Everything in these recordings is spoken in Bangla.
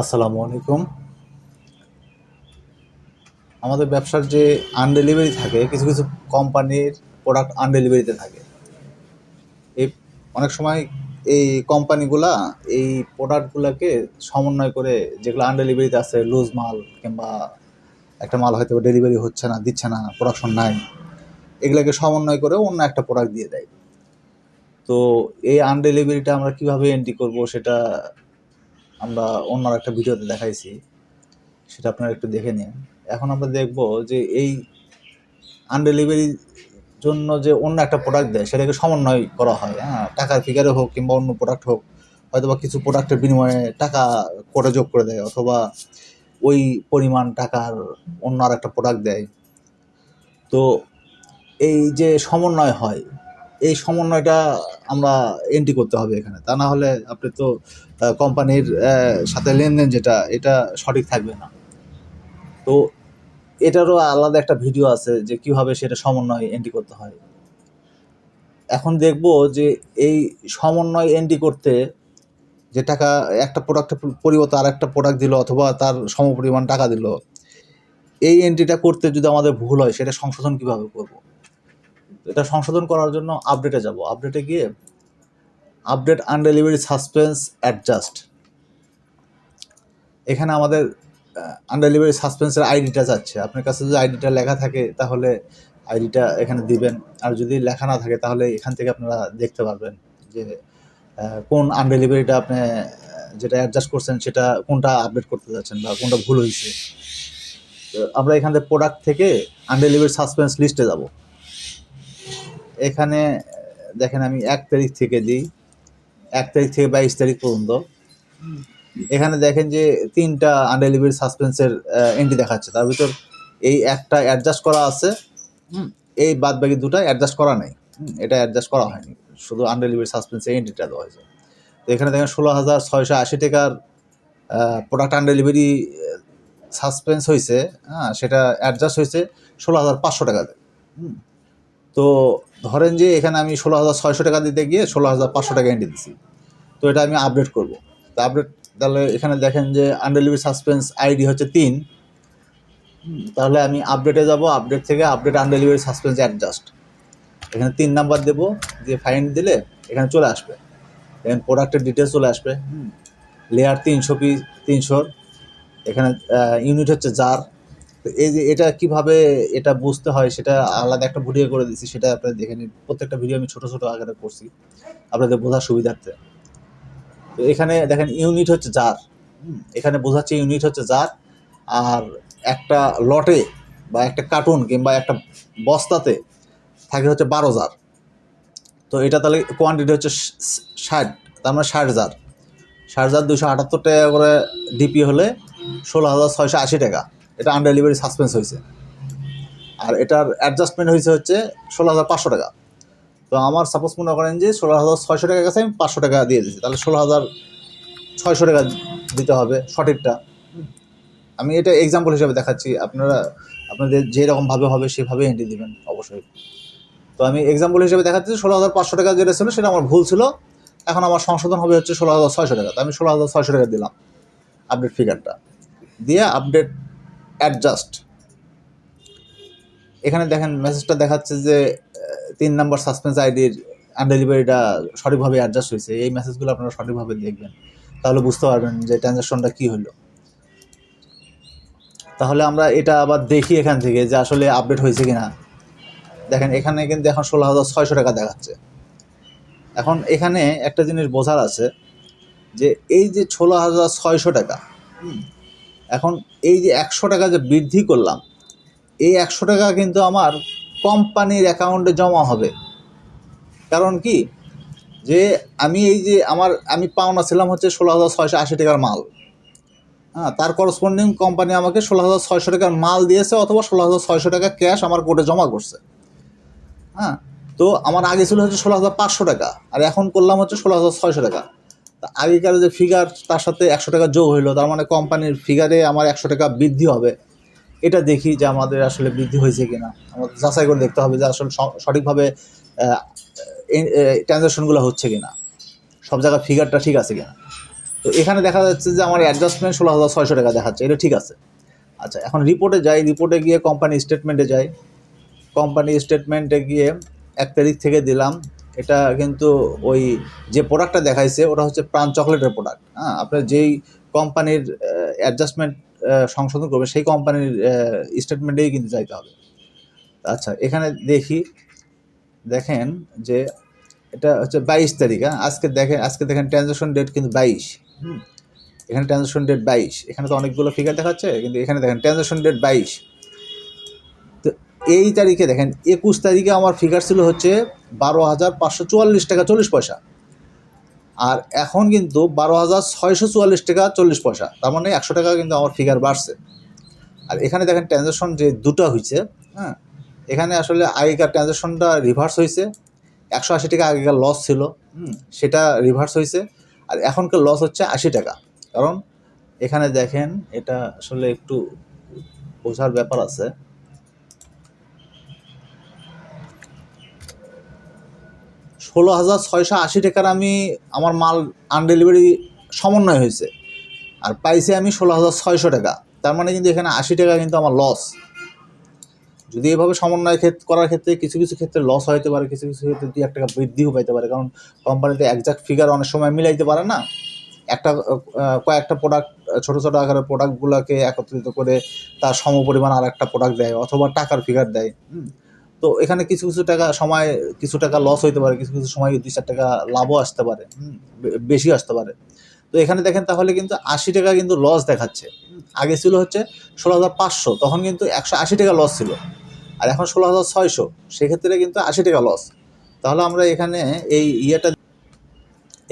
আসসালামু আলাইকুম। আমাদের ব্যবসার যে আনডেলিভারি থাকে, কিছু কিছু কোম্পানির প্রোডাক্ট আনডেলিভারিতে থাকে। এই অনেক সময় এই কোম্পানিগুলা এই প্রোডাক্টগুলোকে সমন্বয় করে যেগুলো আনডেলিভারিতে আছে লুজ মাল কিংবা একটা মাল হয়তো ডেলিভারি হচ্ছে না, দিচ্ছে না প্রোডাকশন নাই, এগুলোকে সমন্বয় করে অন্য একটা প্রোডাক্ট দিয়ে দেয়। তো এই আনডেলিভারিটা আমরা কীভাবে এন্ট্রি করব সেটা আমরা অন্য একটা ভিডিওতে দেখাইছি, সেটা আপনারা একটু দেখে নিন। এখন আমরা দেখব যে এই আনডেলিভারির জন্য যে অন্য একটা প্রোডাক্ট দেয়, সেটাকে সমন্বয় করা হয়। হ্যাঁ টাকার ফিগারে হোক কিংবা অন্য প্রোডাক্ট হোক হয়তো বা কিছু প্রোডাক্টের বিনিময়ে টাকা করে যোগ করে দেয়, অথবা ওই পরিমাণ টাকার অন্য আর একটা প্রোডাক্ট দেয়। তো এই যে সমন্বয় হয় এই সমন্বয়টা আমরা এন্ট্রি করতে হবে এখানে। তা না হলে আপনি তো কোম্পানির সাথে লেনদেন যেটা, এটা সঠিক থাকবে না। তো এটারও আলাদা একটা ভিডিও আছে যে কীভাবে সেটা সমন্বয় এন্ট্রি করতে হয়। এখন দেখব যে এই সমন্বয় এন্ট্রি করতে যে টাকা, একটা প্রোডাক্টের পরিবর্তে আর একটা প্রোডাক্ট দিল অথবা তার সমপরিমাণ টাকা দিল, এই এন্ট্রিটা করতে যদি আমাদের ভুল হয়, সেটা সংশোধন কীভাবে করব? এটা সংশোধন করার জন্য আপডেটে যাব। আপডেটে গিয়ে আপডেট আনডেলিভারি সাসপেন্স অ্যাডজাস্ট এখানে আমাদের আনডেলিভারি সাসপেন্সের আইডিটা যাচ্ছে। আপনার কাছে যদি আইডিটা লেখা থাকে, তাহলে আইডিটা এখানে দিবেন। আর যদি লেখা না থাকে, তাহলে এখান থেকে আপনারা দেখতে পারবেন যে কোন আনডেলিভারিটা আপনি যেটা অ্যাডজাস্ট করছেন, সেটা কোনটা আপডেট করতে যাচ্ছেন বা কোনটা ভুল হয়েছে। আমরা এখান থেকে প্রোডাক্ট থেকে আনডেলিভারি সাসপেন্স লিস্টে যাব। এখানে, দেখেন আমি এক তারিখ থেকে দিই, এক তারিখ থেকে বাইশ তারিখ পর্যন্ত। এখানে দেখেন যে তিনটা আনডেলিভারি সাসপেন্সের এন্ট্রি দেখাচ্ছে। তার ভিতর এই একটা অ্যাডজাস্ট করা আছে এই বাদ বাকি দুটা অ্যাডজাস্ট করা নেই এটা অ্যাডজাস্ট করা হয়নি। শুধু আনডেলিভারি সাসপেন্সের এন্ট্রিটা দেওয়া হয়েছে। তো এখানে দেখেন ষোলো হাজার ছয়শো আশি টাকার প্রোডাক্ট আনডেলিভারি সাসপেন্স হয়েছে হ্যাঁ সেটা অ্যাডজাস্ট হয়েছে ষোলো হাজার পাঁচশো টাকাতে। তো ধরেন যে এখানে আমি ষোলো হাজার ছয়শো টাকা দিতে গিয়ে ষোলো হাজার পাঁচশো টাকা এন্ট্রি দিচ্ছি তো এটা আমি আপডেট করব। তো আপডেট তাহলে এখানে দেখেন যে আনডেলিভারি সাসপেন্স আইডি হচ্ছে তিন। তাহলে আমি আপডেটে যাব। আপডেট থেকে আপডেট আনডেলিভারি সাসপেন্স অ্যাডজাস্ট এখানে তিন নাম্বার দেবো, দিয়ে ফাইন দিলে এখানে চলে আসবে। এখানে প্রোডাক্টের ডিটেলস চলে আসবে। লেয়ার তিনশো পিস তিনশোর। এখানে ইউনিট হচ্ছে জার তো এই যে এটা কীভাবে এটা বুঝতে হয় সেটা আলাদা একটা ভিডিও করে দিচ্ছি সেটা আপনারা দেখে নিন। প্রত্যেকটা ভিডিও আমি ছোটো ছোটো আকারে করছি আপনাদের বোঝার সুবিধার্থে। তো এখানে দেখেন ইউনিট হচ্ছে জার এখানে বোঝাচ্ছে ইউনিট হচ্ছে জার আর একটা লটে বা একটা কার্টুন কিংবা একটা বস্তাতে থাকে হচ্ছে বারো জার তো এটা তাহলে কোয়ান্টিটি হচ্ছে ষাট, তার মানে ষাট জার ষাট হাজার দুশো আটাত্তর টাকা করে ডিপি হলে ষোলো হাজার ছয়শো আশি টাকা। এটা আন্ডার ডেলিভারি সাসপেন্স হয়েছে। আর এটার অ্যাডজাস্টমেন্ট হয়েছে হচ্ছে ষোলো হাজার পাঁচশো টাকা। তো আমার সাপোজ মনে করেন যে ষোলো হাজার ছয়শো টাকার কাছে আমি পাঁচশো টাকা দিয়ে দিচ্ছি তাহলে ষোলো হাজার ছয়শো টাকা দিতে হবে সঠিকটা। আমি এটা এক্সাম্পল হিসাবে দেখাচ্ছি। আপনারা, আপনাদের যেরকমভাবে হবে সেভাবে এন্ট্রি দেবেন অবশ্যই। তো আমি এক্সাম্পল হিসেবে দেখাচ্ছি ষোলো হাজার পাঁচশো টাকা যেটা ছিল সেটা আমার ভুল ছিল। এখন আমার সংশোধন হবে হচ্ছে ষোলো হাজার ছয়শো টাকা। তো আমি ষোলো হাজার ছয়শো টাকা দিলাম আপডেট ফিগারটা দিয়ে আপডেট অ্যাডজাস্ট এখানে দেখেন মেসেজটা দেখাচ্ছে যে তিন নাম্বার সাসপেন্স আইডির আনডেলিভারিটা সঠিকভাবে অ্যাডজাস্ট হয়েছে। এই মেসেজগুলো আপনারা সঠিকভাবে দেখবেন। তাহলে বুঝতে পারবেন যে ট্রানজ্যাকশনটা কী হলো। তাহলে আমরা এটা আবার দেখি এখান থেকে যে আসলে আপডেট হয়েছে কি না দেখেন, এখানে কিন্তু এখন ষোলো হাজার ছয়শো টাকা দেখাচ্ছে। এখন এখানে একটা জিনিস বোঝার আছে যে, এই যে ষোলো হাজার ছয়শো টাকা এখন এই যে একশো টাকা যে বৃদ্ধি করলাম, এই একশো টাকা কিন্তু আমার কোম্পানির অ্যাকাউন্টে জমা হবে। কারণ কি? যে আমি এই যে আমার, আমি পাওনা ছিলাম হচ্ছে ষোলো হাজার ছয়শো আশি টাকার মাল। হ্যাঁ তার করসপন্ডিং কোম্পানি আমাকে ষোলো হাজার ছয়শো টাকার মাল দিয়েছে অথবা ষোলো হাজার ছয়শো টাকা ক্যাশ আমার কোর্টে জমা করছে। হ্যাঁ তো আমার আগে ছিল হচ্ছে ষোলো হাজার পাঁচশো টাকা, আর এখন করলাম হচ্ছে ষোলো হাজার ছয়শো টাকা। আগেকার যে ফিগার তার সাথে একশো টাকা যোগ হইল, তার মানে কোম্পানির ফিগারে আমার একশো টাকা বৃদ্ধি হবে। এটা দেখি যে আমাদের আসলে বৃদ্ধি হয়েছে কিনা। আমাদের যাচাই করে দেখতে হবে যে আসলে সঠিকভাবে ট্রানজ্যাকশনগুলো হচ্ছে কিনা। সব জায়গায় ফিগারটা ঠিক আছে কিনা। তো এখানে দেখা যাচ্ছে যে আমার অ্যাডজাস্টমেন্ট ষোলো হাজার ছয়শো টাকা দেখাচ্ছে। এটা ঠিক আছে। আচ্ছা এখন রিপোর্টে যাই। রিপোর্টে গিয়ে কোম্পানি স্টেটমেন্টে যাই। কোম্পানি স্টেটমেন্টে গিয়ে এক তারিখ থেকে দিলাম। এটা কিন্তু ওই যে প্রোডাক্টটা দেখাইছে, ওটা হচ্ছে প্রাণ চকলেটের প্রোডাক্ট হ্যাঁ? আপনার যেই কোম্পানির অ্যাডজাস্টমেন্ট সংশোধন করবে, সেই কোম্পানির স্টেটমেন্টেই কিন্তু যাইতে হবে। আচ্ছা এখানে দেখি, দেখেন যে এটা হচ্ছে বাইশ তারিখ হ্যাঁ? আজকে দেখেন আজকে দেখেন ট্রানজাকশন ডেট কিন্তু বাইশ, হুম? এখানে ট্রানজাকশন ডেট বাইশ, এখানে তো অনেকগুলো ফিগার দেখাচ্ছে, কিন্তু এখানে দেখেন ট্রানজাকশন ডেট বাইশ। এই তারিখে দেখেন, একুশ তারিখে আমার ফিগার ছিল হচ্ছে বারো হাজার পাঁচশো চুয়াল্লিশ টাকা চল্লিশ পয়সা। আর এখন কিন্তু বারো হাজার ছয়শো চুয়াল্লিশ টাকা চল্লিশ পয়সা। তার মানে একশো টাকা কিন্তু আমার ফিগার বাড়ছে। আর এখানে দেখেন ট্রানজাকশন যে দুটো হয়েছে হ্যাঁ এখানে আসলে আগেকার ট্রানজাকশনটা রিভার্স হয়েছে একশো আশি টাকা আগেকার লস ছিল সেটা রিভার্স হয়েছে আর এখনকার লস হচ্ছে আশি টাকা। কারণ এখানে দেখেন, এটা আসলে একটু বোঝার ব্যাপার আছে। ষোলো হাজার ছয়শো আশি টাকার আমি আমার মাল আনডেলিভারি সমন্বয় হয়েছে। আর পাইছি আমি ষোলো হাজার ছয়শো টাকা। তার মানে কিন্তু এখানে আশি টাকা কিন্তু আমার লস যদি এভাবে সমন্বয় ক্ষেত্রে করার ক্ষেত্রে কিছু কিছু ক্ষেত্রে লস হইতে পারে, কিছু কিছু ক্ষেত্রে দুই এক টাকা বৃদ্ধিও পাইতে পারে। কারণ কোম্পানিতে একজাক্ট ফিগার অনেক সময় মিলাইতে পারে না। একটা কয়েকটা প্রোডাক্ট ছোটো ছোটো আকারের প্রোডাক্টগুলোকে একত্রিত করে তার সমপরিমাণ আর একটা প্রোডাক্ট দেয় অথবা টাকার ফিগার দেয়। তো এখানে কিছু কিছু টাকা সময়, কিছু টাকা লস হইতে পারে, কিছু কিছু সময় দুই চার টাকা লাভও আসতে পারে বেশি আসতে পারে। তো এখানে দেখেন তাহলে কিন্তু আশি টাকা কিন্তু লস দেখাচ্ছে। আগে ছিল হচ্ছে ষোলো হাজার পাঁচশো, তখন কিন্তু একশো আশি টাকা লস ছিল। আর এখন ষোলো হাজার ছয়শো, সেক্ষেত্রে কিন্তু আশি টাকা লস তাহলে আমরা এখানে এই ইয়েটা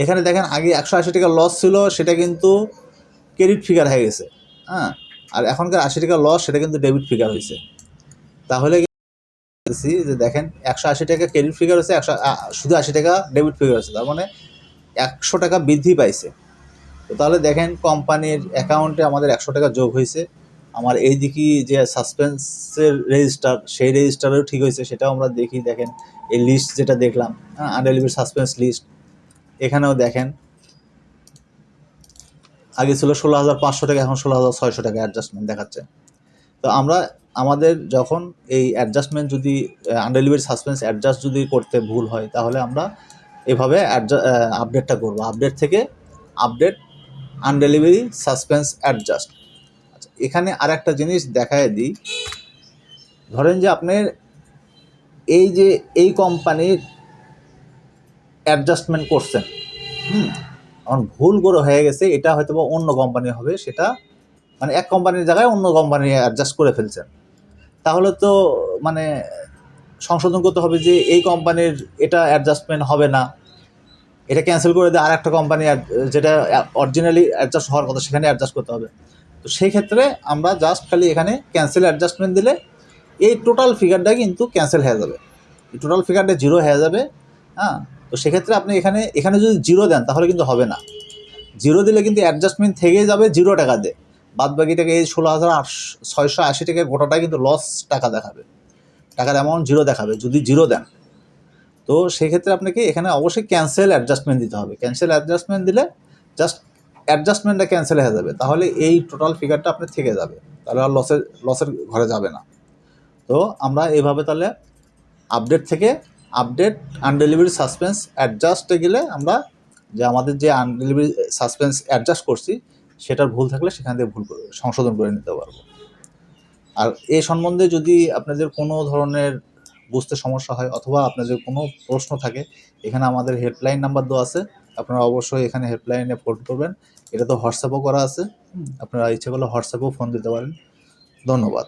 এখানে দেখেন আগে একশো আশি টাকা লস ছিল, সেটা কিন্তু ক্রেডিট ফিগার হয়ে গেছে হ্যাঁ। আর এখনকার আশি টাকা লস সেটা কিন্তু ডেবিট ফিগার হয়েছে। তাহলে বলছি যে দেখেন, একশো আশি টাকা ক্রেডিট ফিগার হচ্ছে একশো শুধু আশি টাকা ডেবিট ফিগার হচ্ছে তার মানে একশো টাকা বৃদ্ধি পাইছে। তো তাহলে দেখেন কোম্পানির অ্যাকাউন্টে আমাদের একশো টাকা যোগ হয়েছে। আমার এই দিকে যে সাসপেন্সের রেজিস্টার সেই রেজিস্টারেও ঠিক হয়েছে, সেটাও আমরা দেখি, দেখেন, এই লিস্ট যেটা দেখলাম হ্যাঁ আনডেলিভারি সাসপেন্স লিস্ট এখানেও দেখেন, আগে ছিল ষোলো হাজার পাঁচশো টাকা, এখন ষোলো হাজার ছয়শো টাকা অ্যাডজাস্টমেন্ট দেখাচ্ছে। তো আমরা আমাদের যখন এই অ্যাডজাস্টমেন্ট যদি আনডেলিভারি সাসপেন্স অ্যাডজাস্ট যদি করতে ভুল হয়, তাহলে আমরা এভাবে আপডেটটা করব। আপডেট থেকে আপডেট আনডেলিভারি সাসপেন্স অ্যাডজাস্ট আচ্ছা এখানে আর একটা জিনিস দেখায় দিই। ধরেন যে আপনার এই যে এই কোম্পানির অ্যাডজাস্টমেন্ট করছেন, হুম? এখন ভুল করে হয়ে গেছে, এটা হয়তো অন্য কোম্পানি হবে, সেটা মানে এক কোম্পানির জায়গায় অন্য কোম্পানি অ্যাডজাস্ট করে ফেলছেন। তাহলে তো মানে সংশোধন করতে হবে যে এই কোম্পানির এটা অ্যাডজাস্টমেন্ট হবে না। এটা ক্যান্সেল করে দিয়ে আর একটা কোম্পানি যেটা অরিজিনালি অ্যাডজাস্ট হওয়ার কথা, সেখানে অ্যাডজাস্ট করতে হবে। তো সেই ক্ষেত্রে আমরা জাস্ট খালি এখানে ক্যান্সেল অ্যাডজাস্টমেন্ট দিলে এই টোটাল ফিগারটা কিন্তু ক্যান্সেল হয়ে যাবে। এই টোটাল ফিগারটা জিরো হয়ে যাবে হ্যাঁ? তো সেক্ষেত্রে আপনি এখানে এখানে যদি জিরো দেন, তাহলে কিন্তু হবে না। জিরো দিলে কিন্তু অ্যাডজাস্টমেন্ট থেকেই যাবে জিরো টাকা দিয়ে। বাদ বাকিটাকে এই ষোলো হাজার ছয়শো আশি থেকে গোটাটা কিন্তু লস টাকা দেখাবে। টাকার অ্যামাউন্ট জিরো দেখাবে, যদি জিরো দেন। তো সেক্ষেত্রে আপনাকে এখানে অবশ্যই ক্যান্সেল অ্যাডজাস্টমেন্ট দিতে হবে। ক্যান্সেল অ্যাডজাস্টমেন্ট দিলে জাস্ট অ্যাডজাস্টমেন্টটা ক্যান্সেল হয়ে যাবে। তাহলে এই টোটাল ফিগারটা আপনার থেকে যাবে। তাহলে আর লসের লসের ঘরে যাবে না। তো আমরা এভাবে তাহলে আপডেট থেকে আপডেট আনডেলিভারি সাসপেন্স অ্যাডজাস্টে গেলে আমরা যে আমাদের যে আনডেলিভারি সাসপেন্স অ্যাডজাস্ট করছি সেটার ভুল থাকলে সেখান থেকে ভুল সংশোধন করে নিতে পারব। আর এ সম্বন্ধে যদি আপনাদের কোনো ধরনের বুঝতে সমস্যা হয় অথবা আপনাদের কোনো প্রশ্ন থাকে এখানে আমাদের হেল্পলাইন নাম্বার দেওয়া আছে। আপনারা অবশ্যই এখানে হেল্পলাইনে ফোন করবেন। এটা তো হোয়াটসঅ্যাপও করা আছে। আপনারা ইচ্ছে করলে হোয়াটসঅ্যাপেও ফোন দিতে পারেন। ধন্যবাদ।